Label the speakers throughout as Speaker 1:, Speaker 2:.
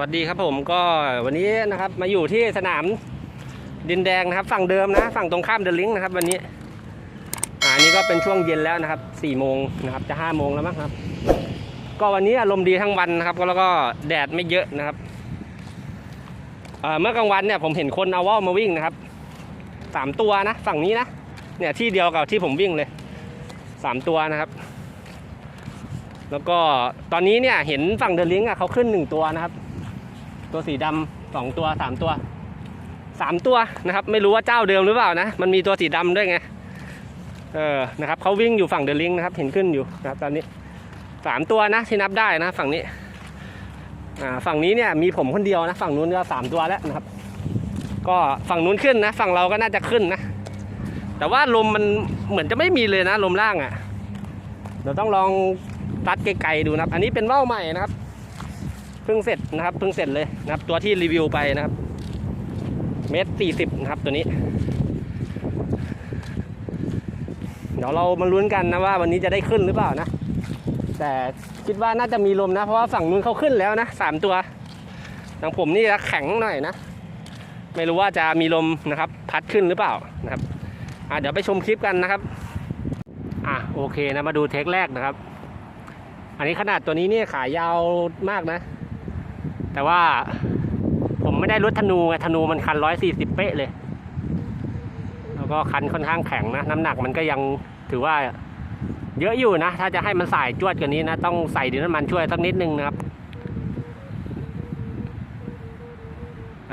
Speaker 1: วัสดีครับผมก็วันนี้นะครับมาอยู่ที่สนามดินแดงนะครับ ฝั่งเดิมนะ ฝั่งตรงข้ามเดอะลิงก์นะครับ วันนี้อ่าอันนี้ก็เป็นช่วงเย็นแล้วนะครับสี่โมงนะครับจะห้าโมงแล้วมั้งครับ ก็วันนี้อารมณ์ดีทั้งวันนะครับแล้วก็แดดไม่เยอะนะครับเมื่อกลางวันเนี่ยผมเห็นคนเอาว่าวมาวิ่งนะครับสามตัวนะฝั่งนี้นะเนี่ยที่เดียวกับที่ผมวิ่งเลยสามตัวนะครับ แล้วก็ตอนนี้เนี่ยเห็นฝั่งเดอะลิงก์อะเขาขึ้นหนึ่งตัวนะครับ ตัวสีดำสองตัวสามตัวสามตัวนะครับ ไม่รู้ว่าเจ้าเดิมหรือเปล่านะ มันมีตัวสีดำด้วยไงเออนะครับเขาวิ่งอยู่ฝั่งเดลิงนะครับ เห็นขึ้นอยู่นะครับตอนนี้สามตัวนะที่นับได้นะ ฝั่งนี้อ่าฝั่งนี้เนี่ยมีผมคนเดียวนะ ฝั่งนู้นก็สามตัวแล้วนะครับ ก็ฝั่งนู้นขึ้นนะ ฝั่งเราก็น่าจะขึ้นนะ แต่ว่าลมมันเหมือนจะไม่มีเลยนะ ลมล่างอะเดี๋ยวต้องลองตัดไกลๆดูนะครับ อันนี้เป็นว่าวใหม่นะครับ พิ่งเสร็จนะครับเพิ่งเสร็จเลยนะครับ ตัวที่รีวิวไปนะครับ เมตรสี่สิบนะครับตัวนี้ เดี๋ยวเรามาลุ้นกันนะว่าวันนี้จะได้ขึ้นหรือเปล่านะ แต่คิดว่าน่าจะมีลมนะ เพราะว่าฝั่งนู้นเขาขึ้นแล้วนะสามตัวทางผมนี่จะแข็งหน่อยนะ ไม่รู้ว่าจะมีลมนะครับ พัดขึ้นหรือเปล่านะครับอะเดี๋ยวไปชมคลิปกันนะครับอะโอเคนะมาดูเทคแรกนะครับ อันนี้ขนาดตัวนี้เนี่ยขายาวมากนะ แต่ว่าผมไม่ได้รถธนูไงธนูมันคันร้อยสี่สิบเป๊ะเลย แล้วก็คันค่อนข้างแข็งนะ น้ำหนักมันก็ยังถือว่า เยอะอยู่นะ ถ้าจะให้มันใสายจวดกว่านี้นะ ต้องใส่ดินน้ำมันช่วยสักนิดนึงนะครับ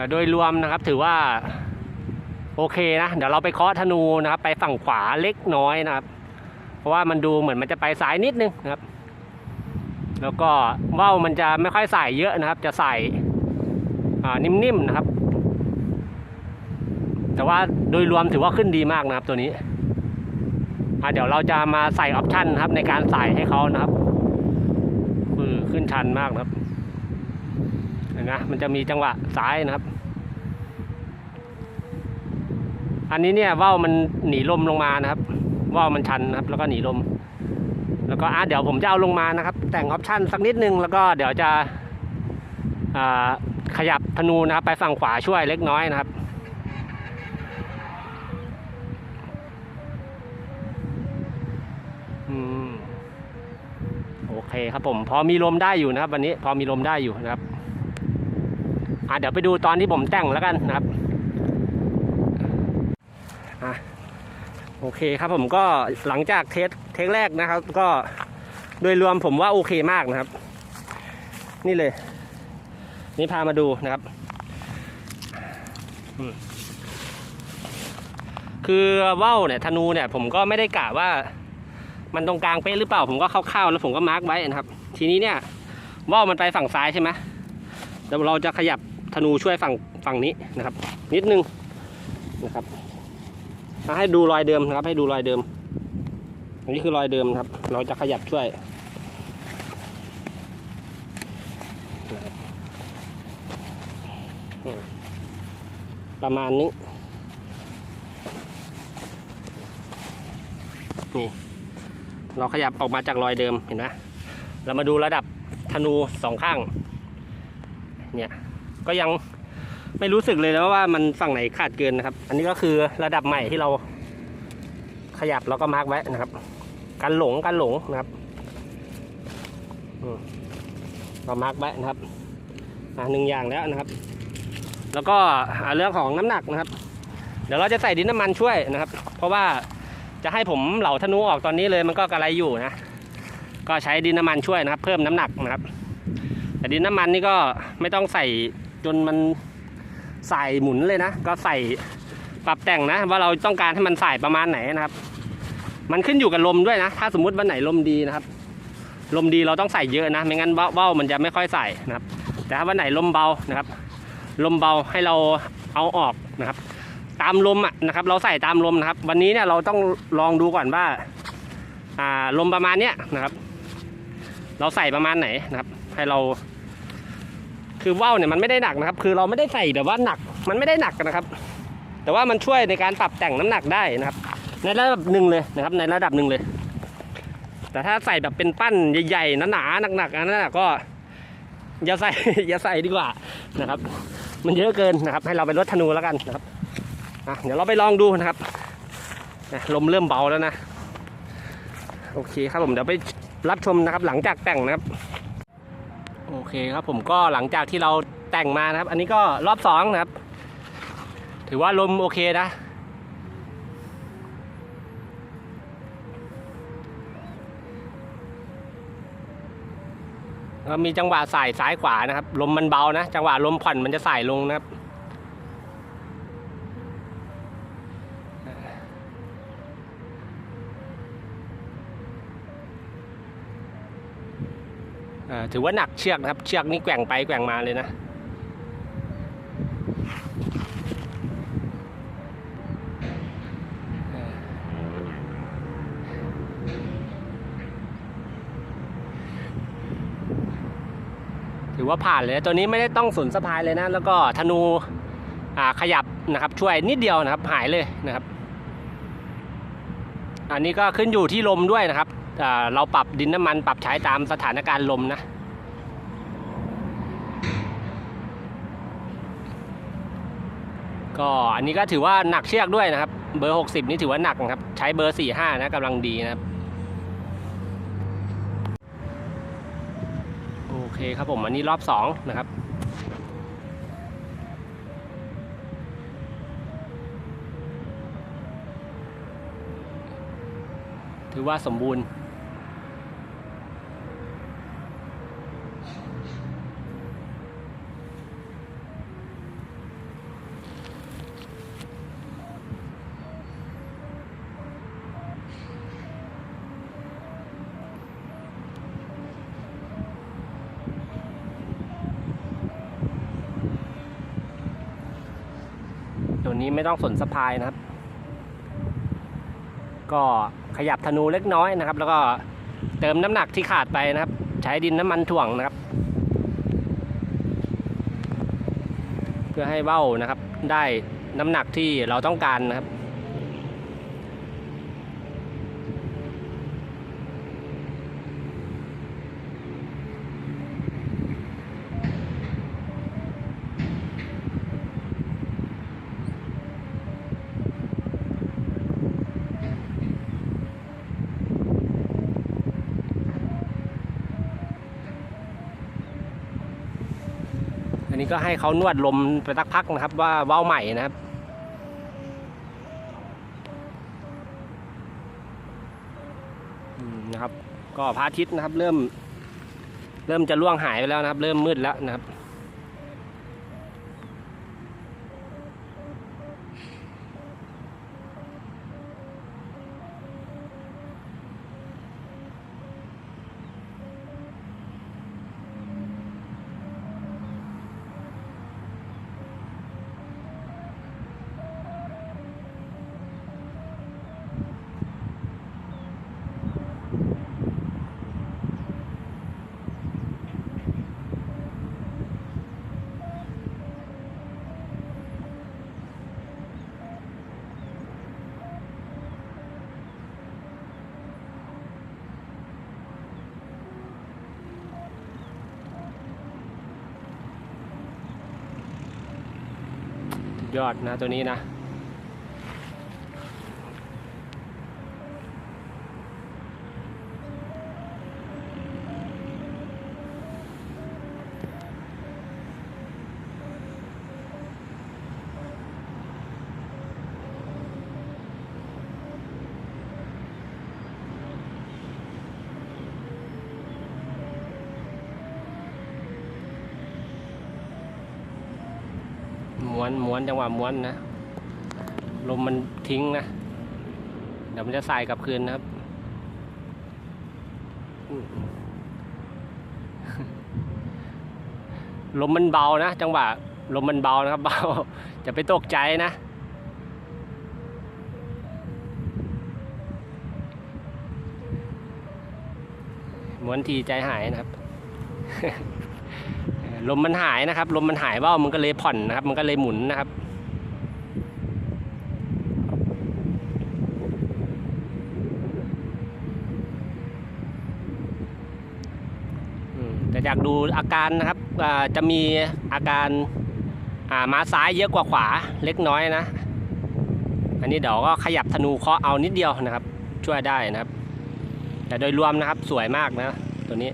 Speaker 1: โดยรวมนะครับถือว่าโอเคนะ เดี๋ยวเราไปเคาะธนูนะครับ ไปฝั่งขวาเล็กน้อยนะครับ เพราะว่ามันดูเหมือนมันจะไปซ้ายนิดนึงนะครับ แล้วก็ว่าวมันจะไม่ค่อยใส่เยอะนะครับ จะใส่นิ่มๆนะครับ แต่ว่าโดยรวมถือว่าขึ้นดีมากนะครับตัวนี้เดี๋ยวเราจะมาใส่ออปชันนะครับ ในการใส่ให้เขานะครับคือขึ้นชันมากนะครับเห็นไหมมันจะมีจังหวะซ้ายนะครับ อันนี้เนี่ยว่าวมันหนีลมลงมานะครับว่าวมันชันนะครับ แล้วก็หนีลม แล้วก็อะเดี๋ยวผมจะเอาลงมานะครับ แต่งออปชันสักนิดนึง แล้วก็เดี๋ยวจะขยับธนูนะครับไปฝั่งขวาช่วยเล็กน้อยนะครับโอเคครับผม พอมีลมได้อยู่นะครับ วันนี้พอมีลมได้อยู่นะครับอะเดี๋ยวไปดูตอนที่ผมแต่งแล้วกันนะครับอะโอเคครับผมก็หลังจากเทส เทคแรกนะครับ ก็โดยรวมผมว่าโอเคมากนะครับ นี่เลย นี่พามาดูนะครับ คือว่าวเนี่ยธนูเนี่ย ผมก็ไม่ได้กะว่า มันตรงกลางเป๊ะหรือเปล่า ผมก็คร่าวๆแล้วผมก็มาร์กไว้นะครับ ทีนี้เนี่ยว่าวมันไปฝั่งซ้ายใช่ไหมเดี๋ยวเราจะขยับธนูช่วยฝั่งฝั่งนี้นะครับ นิดนึงนะครับให้ดูรอยเดิมนะครับ ให้ดูรอยเดิม อันนี้คือรอยเดิมครับ เราจะขยับช่วย ประมาณนี้ นี่ เราขยับออกมาจากรอยเดิมเห็นไหมเรามาดูระดับธนูสองข้าง เนี่ย ก็ยังไม่รู้สึกเลยนะว่ามันฝั่งไหนขาดเกินนะครับ อันนี้ก็คือระดับใหม่ที่เราขยับแล้วก็มาร์กไว้นะครับ การหลงการหลงนะครับอืมเรามาร์กไว้นะครับหนึ่งอย่างแล้วนะครับ แล้วก็เรื่องของน้ำหนักนะครับ เดี๋ยวเราจะใส่ดินน้ำมันช่วยนะครับ เพราะว่าจะให้ผมเหลาธนูออกตอนนี้เลยมันก็กระไรอยู่นะ ก็ใช้ดินน้ำมันช่วยนะครับ เพิ่มน้ำหนักนะครับ แต่ดินน้ำมันนี่ก็ไม่ต้องใส่จนมันใส่หมุนเลยนะ ก็ใส่ปรับแต่งนะ ว่าเราต้องการให้มันใส่ประมาณไหนนะครับ มันขึ้นอยู่กับลมด้วยนะ ถ้าสมมุติวันไหนลมดีนะครับ ลมดีเราต้องใส่เยอะนะ ไม่งั้นเบ้ามันจะไม่ค่อยใส่นะครับ แต่ถ้าวันไหนลมเบานะครับ ลมเบาให้เราเอาออกนะครับ ตามลมอะนะครับ เราใส่ตามลมนะครับ วันนี้เนี่ยเราต้องลองดูก่อนว่าอ่าลมประมาณเนี้ยนะครับ เราใส่ประมาณไหนนะครับ ให้เรา คือว่าวเนี่ยมันไม่ได้หนักนะครับ คือเราไม่ได้ใส่แบบว่าหนัก มันไม่ได้หนักนะครับ แต่ว่ามันช่วยในการปรับแต่งน้ำหนักได้นะครับ ในระดับหนึ่งเลยนะครับ ในระดับหนึ่งเลย แต่ถ้าใส่แบบเป็นปั้นใหญ่ๆหนาๆหนักๆอันนั้นนะก็อย่าใส่อย่าใส่ดีกว่านะครับ มันเยอะเกินนะครับ ให้เราไปลดธนูแล้วกันนะครับเดี๋ยวเราไปลองดูนะครับลมเริ่มเบาแล้วนะ โอเคครับผมเดี๋ยวไปรับชมนะครับ หลังจากแต่งนะครับ โอเคครับผมก็หลังจากที่เราแต่งมานะครับ อันนี้ก็รอบสองนะครับ ถือว่าลมโอเคนะ ก็มีจังหวะสายซ้ายขวานะครับลมมันเบานะ จังหวะลมผ่อนมันจะสายลงนะครับอ่าถือว่าหนักเชือกนะครับ เชือกนี่แกว่งไปแกว่งมาเลยนะ ถื อว่าผ่านเลยตัวนี้ไม่ได้ต้องสนสะพายเลยนะ แล้วก็ธนูขยับนะครับช่วยนิดเดียวนะครับหายเลยนะครับ อันนี้ก็ขึ้นอยู่ที่ลมด้วยนะครับเราปรับดินน้ำมันปรับใช้ตามสถานการณ์ลมนะก็อันนี้ก็ถือว่าหนักเชือกด้วยนะครับ เบอร์ 60 นี่ถือว่าหนักนะครับ ใช้เบอร์ 45 นะกำลังดีนะครับ เคครับผมอันนี้รอบ2นะครับถือว่าสมบูรณ์ ตัวนี้ไม่ต้องสนสะพายนะครับ ก็ขยับธนูเล็กน้อยนะครับ แล้วก็เติมน้ำหนักที่ขาดไปนะครับ ใช้ดินน้ำมันถ่วงนะครับ เพื่อให้เบ้านะครับ ได้น้ำหนักที่เราต้องการนะครับ นนี้ก็ให้เขานวดลมไปสักพักนะครับ ว่าเว้าใหม่นะครับนะครับ ก็พระอาทิตย์นะครับ เริ่ม เริ่มจะล่วงหายไปแล้วนะครับ เริ่มมืดแล้วนะครับ ยอดนะตัวนี้นะ วนม้วนจังหวะม้วนนะ ลมมันทิ้งนะ เดี๋ยวมันจะใสายกลับคืนนะครับ ลมมันเบานะ จังหวะลมมันเบานะครับ เบา จะไปตกใจนะม้วนทีใจหายนะครับ ลมมันหายนะครับ ลมมันหายเบ้ามันก็เลยผ่อนนะครับ มันก็เลยหมุนนะครับแต่อยากดูอาการนะครับจะมีอาการอ่ามาซ้ายเยอะกว่าขวาเล็กน้อยนะ อันนี้เดี๋ยวก็ขยับธนูเคาะเอานิดเดียวนะครับ ช่วยได้นะครับ แต่โดยรวมนะครับสวยมากนะ ตัวนี้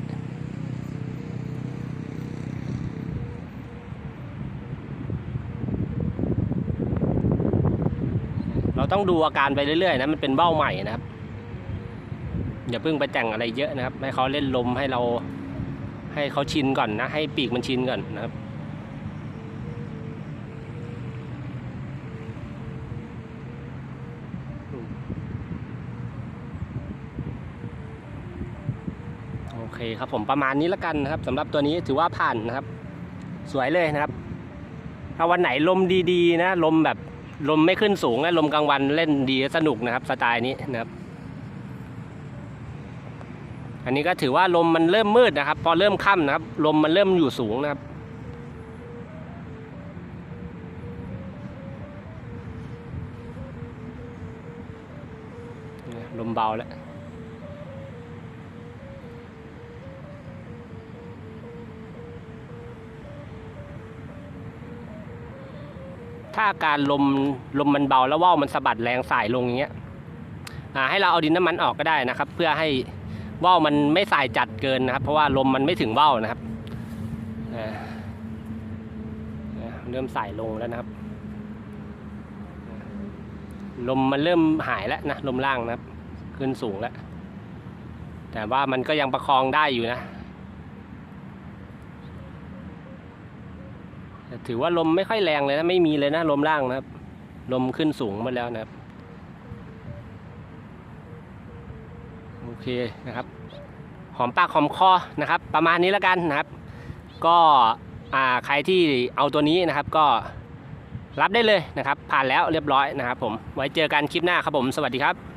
Speaker 1: เราต้องดูอาการไปเรื่อยๆนะมันเป็นเบ้าใหม่นะครับ อย่าเพิ่งไปแต่งอะไรเยอะนะครับ ให้เขาเล่นลมให้เรา ให้เขาชินก่อนนะ ให้ปีกมันชินก่อนนะครับโอเคครับผมประมาณนี้ล้วกันนะครับสำหรับตัวนี้ถือว่าผ่านนะครับ สวยเลยนะครับ ถ้าวันไหนลมดีๆนะ ลมแบบ ลมไม่ขึ้นสูงนะลมกลางวันเล่นดีสนุกนะครับสไตล์นี้นะครับ อันนี้ก็ถือว่าลมมันเริ่มมืดนะครับ พอเริ่มค่ำนะครับ ลมมันเริ่มอยู่สูงนะครับลมเบาแล้ว ถ้าการลมลมมันเบาแล้วว่าวมันสะบัดแรงสายลงอย่างเงี้ยให้เราเอาดินน้ำมันออกก็ได้นะครับ เพื่อให้ว่าวมันไม่สายจัดเกินนะครับ เพราะว่าลมมันไม่ถึงว่าวนะครับเริ่มสายลงแล้วนะครับ ลมมันเริ่มหายแล้วนะลมล่างนะครับ ขึ้นสูงแล้ว แต่ว่ามันก็ยังประคองได้อยู่นะ แต่ ถือว่าลมไม่ค่อยแรงเลยนะไม่มีเลยนะลมล่างนะครับ ลมขึ้นสูงมาแล้วนะครับ โอเคนะครับ หอมปากหอมคอนะครับ ประมาณนี้แล้วกันนะครับ ก็อ่าใครที่เอาตัวนี้นะครับก็รับได้เลยนะครับ ผ่านแล้วเรียบร้อยนะครับผมไว้เจอกันคลิปหน้าครับผม สวัสดีครับ